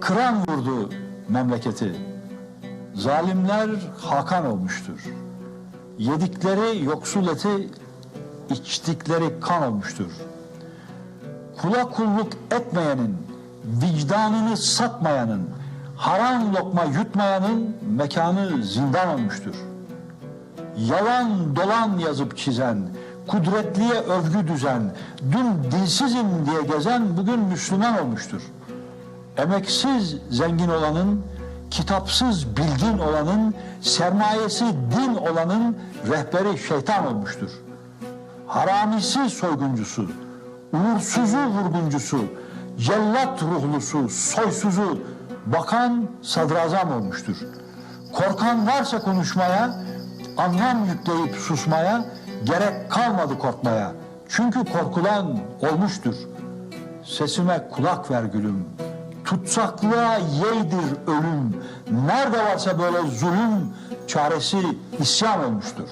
Kıran vurdu memleketi. Zalimler hakan olmuştur. Yedikleri yoksul eti, içtikleri kan olmuştur. Kula kulluk etmeyenin, vicdanını satmayanın, haram lokma yutmayanın mekanı zindan olmuştur. Yalan dolan yazıp çizen, kudretliye övgü düzen, dün dilsizim diye gezen bugün Müslüman olmuştur. Emeksiz zengin olanın, kitapsız bilgin olanın, sermayesi din olanın rehberi şeytan olmuştur. Haramisi soyguncusu, uğursuzu vurguncusu, cellat ruhlusu, soysuzu, bakan sadrazam olmuştur. Korkan varsa konuşmaya, anlam yükleyip susmaya, gerek kalmadı korkmaya. Çünkü korkulan olmuştur. Sesime kulak ver gülüm. Tutsaklığa yeydir ölüm. Nerede varsa böyle zulüm, çaresi isyan olmuştur.